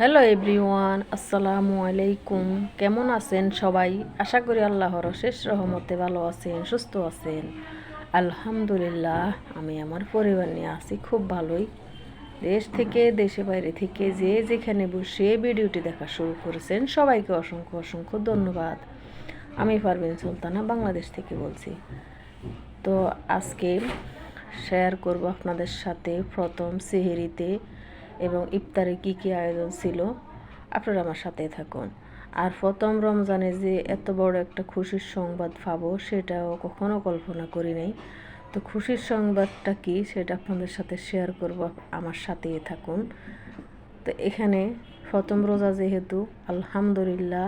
Hello everyone, আসসালামু আলাইকুম। কেমন আছেন সবাই? আশা করি আল্লাহর শেষ রহমতে ভালো আছেন, সুস্থ আছেন। আলহামদুলিল্লাহ, আমি আমার পরিবার নিয়ে আছি খুব ভালোই। দেশ থেকে, দেশে বাইরে থেকে যে যেখানে বসে ভিডিওটি দেখা শুরু করেছেন, সবাইকে অসংখ্য অসংখ্য ধন্যবাদ। আমি পারভিন সুলতানা, বাংলাদেশ থেকে বলছি। তো আজকে শেয়ার করব আপনাদের সাথে প্রথম সেহেরিতে। এবং ইফতারে কি কি আয়োজন ছিল, আপনারা আমার সাথে থাকুন। আর প্রথম রমজানে যে এত বড় একটা খুশির সংবাদ পাবো, সেটাও কখনো কল্পনা করি নাই। তো খুশির সংবাদটা কি, সেটা আপনাদের সাথে শেয়ার করব, আমার সাথেই থাকুন। তো এখানে প্রথম রোজা যেহেতু, আলহামদুলিল্লাহ,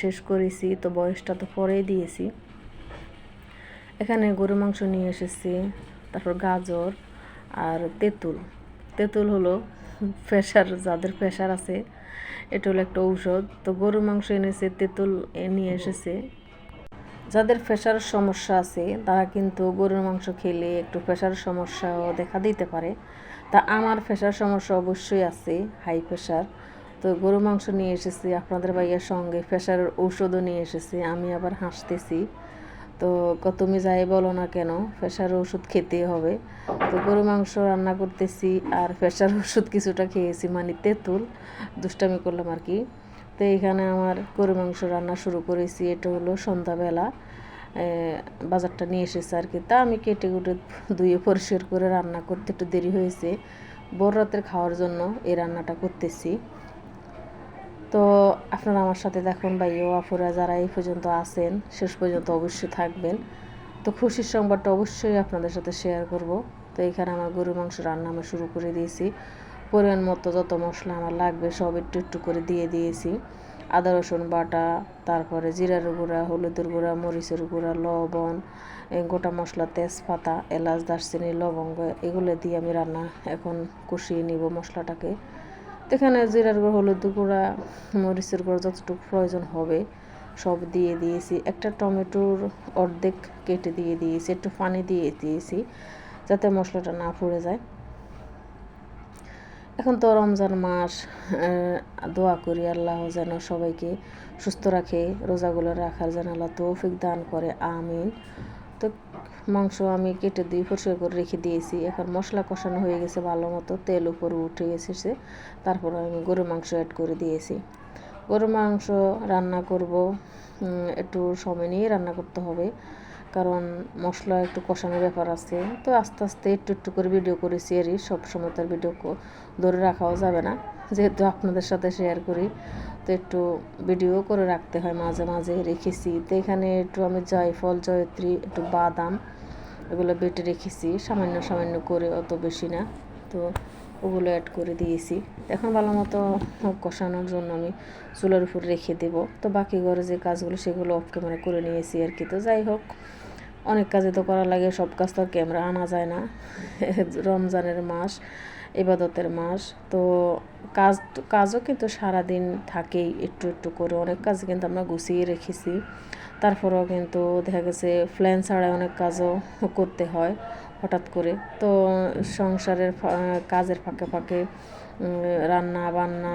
শেষ করেছি, তো বয়সটা তো পরেই দিয়েছি। এখানে গরু মাংস নিয়ে এসেছি, তারপর গাজর আর তেঁতুল। তেঁতুল হলো প্রেশার, যাদের প্রেশার আছে, এটা হলো একটা ঔষধ। তো গরুর মাংস এনেছে, তেঁতুল নিয়ে এসেছে। যাদের প্রেশারের সমস্যা আছে, তারা কিন্তু গরুর মাংস খেলে একটু প্রেশার সমস্যাও দেখা দিতে পারে। তা আমার প্রেশার সমস্যা অবশ্যই আছে, হাই প্রেশার। তো গরু মাংস নিয়ে এসেছি, আপনাদের ভাইয়ের সঙ্গে প্রেশারের ঔষধও নিয়ে এসেছি, আমি আবার হাসতেছি। তো তুমি যাই বলো না কেন প্রেশার ওষুধ খেতেই হবে। তো গরু মাংস রান্না করতেছি আর প্রেশার ওষুধ কিছুটা খেয়েছি মানে তেঁতুল। দুষ্টামি করলাম আর কি। তো এখানে আমার গরু মাংস রান্না শুরু করেছি, এটা হলো সন্ধ্যাবেলা। বাজারটা নিয়ে এসেছে আর কি। তা আমি কেটে কুটে ধুয়ে পরিষ্কার করে রান্না করতে একটু দেরি হয়েছে। বড় রাতের খাওয়ার জন্য এই রান্নাটা করতেছি। তো আপনারা আমার সাথে দেখুন ও আফুরা যারা এই পর্যন্ত আছেন, শেষ পর্যন্ত অবশ্যই থাকবেন। তো খুশির সংবাদটা অবশ্যই আপনাদের সাথে শেয়ার করব। তো এখানে আমার গরু মাংস রান্না আমি শুরু করে দিয়েছি। পরিমাণ মতো যত মশলা আমার লাগবে সব একটু একটু করে দিয়ে দিয়েছি। আদা, রসুন বাটা, তারপরে জিরার গুঁড়া, হলুদের গুঁড়া, মরিচের গুঁড়া, লবণ, এই গোটা মশলা, তেজপাতা, এলাচ, দারচিনি, লবঙ্গ, এগুলো দিয়ে আমি রান্না এখন কষিয়ে নিব মশলাটাকে। তো এখানে জিরার গুঁড়ো, হলুদ গুঁড়া, মরিচের গুঁড়ো যতটুকু প্রয়োজন হবে সব দিয়ে দিয়েছি। একটা টমেটোর অর্ধেক কেটে দিয়ে দিয়েছি, একটু পানি দিয়ে দিয়েছি যাতে মশলাটা না পুড়ে যায়। এখন তো রমজান মাস দোয়া করি আল্লাহ যেন সবাইকে সুস্থ রাখে, রোজাগুলো রাখার যেন আল্লাহ তৌফিক দান করে, আমিন। মাংস আমি কেটে দিয়ে পরিষ্কার করে রেখে দিয়েছি। এখন মশলা কষানো হয়ে গেছে ভালো মতো, তেল উপরে উঠে এসেছে। তারপর আমি গরু মাংস অ্যাড করে দিয়েছি। গরু মাংস রান্না করব একটু সময় নিয়ে রান্না করতে হবে। কারণ মশলা একটু কষানোর ব্যাপার আছে। তো আস্তে আস্তে একটু একটু করে ভিডিও করেছি এরই সবসময় তার ভিডিও ধরে রাখাও যাবে না। যেহেতু আপনাদের সাথে শেয়ার করি, তো একটু ভিডিও করে রাখতে হয় মাঝে মাঝে রেখেছি। তো এখানে একটু আমি জয়ফল, জয়ত্রী, একটু বাদাম এগুলো বেটে রেখেছি। সামান্য সামান্য করে অত বেশি না। তো ওগুলো অ্যাড করে দিয়েছি। এখন ভালো মতো কষানোর জন্য আমি চুলার উপর রেখে দেব। তো বাকি ঘরে যে কাজগুলো, সেগুলো অফ ক্যামেরা করে নিয়েছি আর কি। তো যাই হোক, অনেক কাজে তো করা লাগে, সব কাজ তো ক্যামেরা আনা যায় না। রমজানের মাস, ইবাদতের মাস, তো কাজ, কাজও কিন্তু সারাদিন থাকেই একটু একটু করে। অনেক কাজ কিন্তু আমরা গুছিয়ে রেখেছি। তারপরেও কিন্তু দেখা গেছে প্ল্যান ছাড়া অনেক কাজও করতে হয়। হঠাৎ করে। তো সংসারের কাজের ফাঁকে ফাঁকে রান্না, বান্না,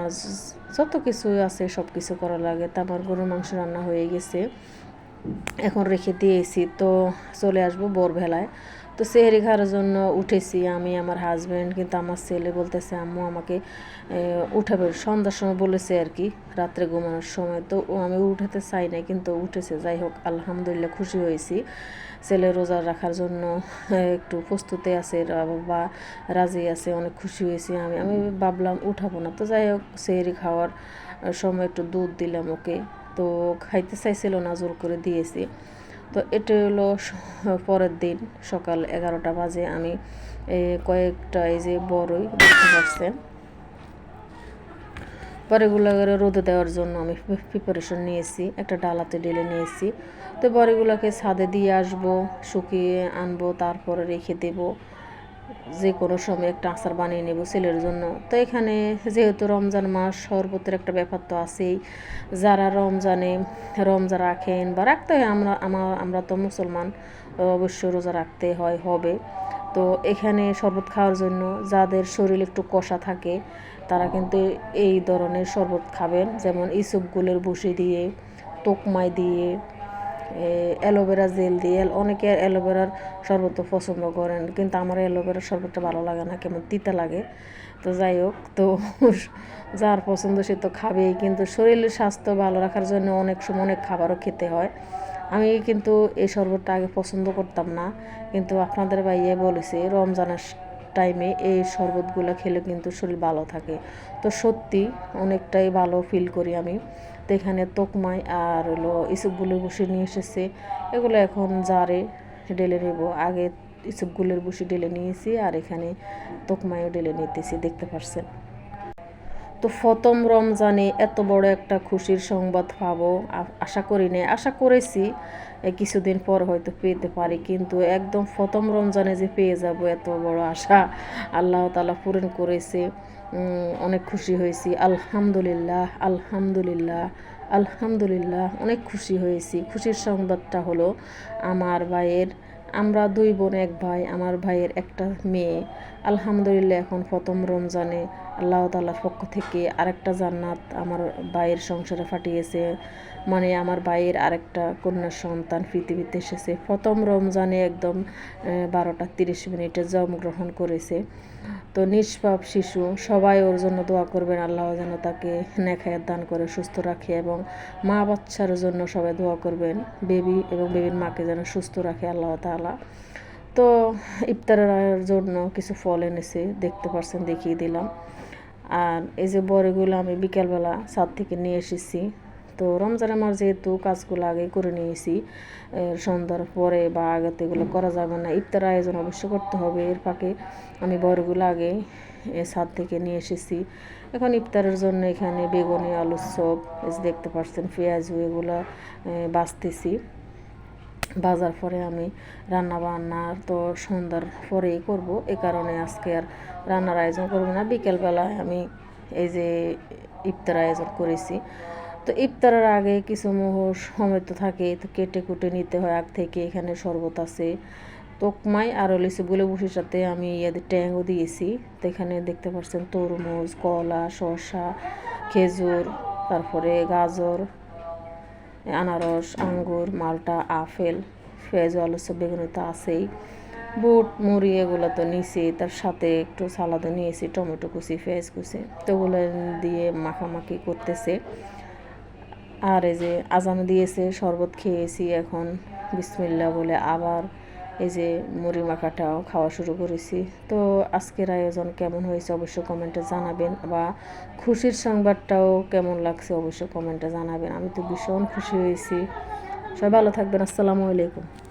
যত কিছু আছে সব কিছু করা লাগে। তারপর গরুর মাংস রান্না হয়ে গেছে। এখন রেখে দিয়েছি। তো চলে আসব ভোরবেলায়। তো সেহেরি খাওয়ার জন্য উঠেছি আমি, আমার হাজব্যান্ড কিন্তু আমার ছেলে বলতেছে, আম্মু, আমাকে উঠাবে। সন্ধ্যার সময় বলেছে আর কি, রাত্রে ঘুমানোর সময়। তো ও আমি উঠাতে চাই না কিন্তু উঠেছে। যাই হোক, আলহামদুলিল্লাহ খুশি হয়েছি। ছেলে রোজা রাখার জন্য একটু প্রস্তুতে আছে বা রাজি আছে, অনেক খুশি হয়েছি আমি। আমি ভাবলাম উঠাবো না। তো যাই হোক, সেহেরি খাওয়ার সময় একটু দুধ দিলাম ওকে। তো খাইতে চাইছিল না, জোর করে দিয়েছি। তো এটা হলো পরের দিন সকাল এগারোটা বাজে। আমি কয়েকটা এই যে বড়ই দেখতে পাচ্ছেন বড়িগুলো রোদে দেওয়ার জন্য আমি প্রিপারেশন নিয়েছি। একটা ডালাতে ডেলে নিয়েছি। তো বড়িগুলোকে ছাদে দিয়ে আসব, শুকিয়ে আনব, তারপরে রেখে দেবো। যে কোনো সময় একটা আচার বানিয়ে নেব ছেলের জন্য। তো এখানে যেহেতু রমজান মাস, শরবতের একটা ব্যাপার তো আছেই। যারা রমজানে রমজা রাখেন বা রাখতে হয়, আমরা, আমার, আমরা তো মুসলমান অবশ্যই রোজা রাখতে হয়, হবে। তো এখানে শরবত খাওয়ার জন্য যাদের শরীর একটু কষা থাকে, তারা কিন্তু এই ধরনের শরবত খাবেন। যেমন ইসবগুলের বসি দিয়ে তোকমাই দিয়ে অ্যালোভেরা জেল দিয়ে অনেকে অ্যালোভেরার শরবত পছন্দ করেন, কিন্তু আমার অ্যালোভেরার শরবতটা ভালো লাগে না, কেমন তিতা লাগে। তো যাই হোক, তো যার পছন্দ সে তো খাবেই, কিন্তু শরীরের স্বাস্থ্য ভালো রাখার জন্য অনেক সময় অনেক খাবারও খেতে হয়। আমি কিন্তু এই শরবতটা আগে পছন্দ করতাম না, কিন্তু আপনাদের ভাইয়ে বলেছে, রমজানের টাইমে এই শরবতগুলো খেলে কিন্তু শরীর ভালো থাকে। তো সত্যি অনেকটাই ভালো ফিল করি আমি। তো এখানে তোকমাই আর হলো ইসুপগুলির বসে নিয়ে এসেছে। এগুলো এখন জারে ডেলে নেব। আগে ইসুপগুলির বসে ডেলে নিয়েছি আর এখানে তোকমাইও ডেলে নিতেছি, দেখতে পারছেন। তো প্রথম রমজানে এত বড় একটা খুশির সংবাদ পাবো আশা করি না আশা করেছি কিছুদিন পর হয়তো পেতে পারি, কিন্তু একদম প্রথম রমজানে যে পেয়ে যাব এত বড় আশা আল্লাহ তালা পূরণ করেছে। অনেক খুশি হয়েছি। আলহামদুলিল্লাহ আলহামদুলিল্লাহ আলহামদুলিল্লাহ, অনেক খুশি হয়েছি। খুশির সংবাদটা হলো, আমার ভাইয়ের, আমরা দুই বোন, এক ভাই, আমার ভাইয়ের একটা মেয়ে। আলহামদুলিল্লাহ, এখন প্রথম রমজানে আল্লাহ তাল্লার পক্ষ থেকে আরেকটা জান্নাত আমার ভাইয়ের সংসারে ফাটিয়েছে। মানে আমার ভাইয়ের আরেকটা কন্যা সন্তান পৃথিবীতে এসেছে। প্রথম রমজানে একদম বারোটা তিরিশ মিনিটে জন্মগ্রহণ করেছে। তো নিষ্পাপ শিশু, সবাই ওর জন্য দোয়া করবেন, আল্লাহ যেন তাকে নেখায়াত দান করে, সুস্থ রাখে এবং মা বাচ্চার জন্য সবাই দোয়া করবেন। বেবি এবং বেবির মাকে যেন সুস্থ রাখে আল্লাহ তালা তো ইফতারের জন্য কিছু ফল এনেছে, দেখতে পারছেন, দেখিয়ে দিলাম। আর এই যে বড়গুলো আমি বিকেলবেলা ছাদ থেকে নিয়ে এসেছি। তো রমজান আমার যেহেতু কাজগুলো আগে করে নিয়েছি সন্ধ্যার পরে বা আগে তো এগুলো করা যাবে না। ইফতার আয়োজন অবশ্যই করতে হবে, এর ফাঁকে আমি বড়গুলো আগে ছাদ থেকে নিয়ে এসেছি। এখন ইফতারের জন্য এখানে বেগুনি আলুর চপ দেখতে পাচ্ছেন পেঁয়াজু এগুলো বাছতেছি বাজার পরে আমি রান্না বান্না তো সন্ধ্যার পরেই করব। এ কারণে আজকে আর রান্নার আয়োজন করব না। বিকেলবেলায় আমি এই যে ইফতার আয়োজন করেছি। তো ইফতারের আগে কিছু মুহূর্ত সময় তো থাকে তো কেটে কুটে নিতে হয়। আগ থেকে এখানে শরবত আছে, তোকমাই আর লিচু বলে বসির সাথে আমি ইয়াদের ট্যাংও দিয়েছি। তো এখানে দেখতে পাচ্ছেন তরমুজ, কলা, শসা, খেজুর, তারপরে গাজর আনারস, আঙ্গুর, মালটা, আপেল আলু সব বেগুনি তো আছেই। বুট, মুড়ি এগুলো তো নিয়েছি তার সাথে একটু সালাদও নিয়েছি, টমেটো কুচি পেঁয়াজ কুচি। তো ওগুলো দিয়ে মাখামাখি করতেছে। আর এই যে আজান দিয়েছে, শরবত খেয়েছি এখন বিসমিল্লা বলে আবার এই যে মুড়ি মাখাটাও খাওয়া শুরু করেছি। তো আজকের আয়োজন কেমন হয়েছে অবশ্যই কমেন্টে জানাবেন বা খুশির সংবাদটাও কেমন লাগছে অবশ্যই কমেন্টে জানাবেন। আমি তো ভীষণ খুশি হয়েছি। সবাই ভালো থাকবেন। আসসালামু আলাইকুম।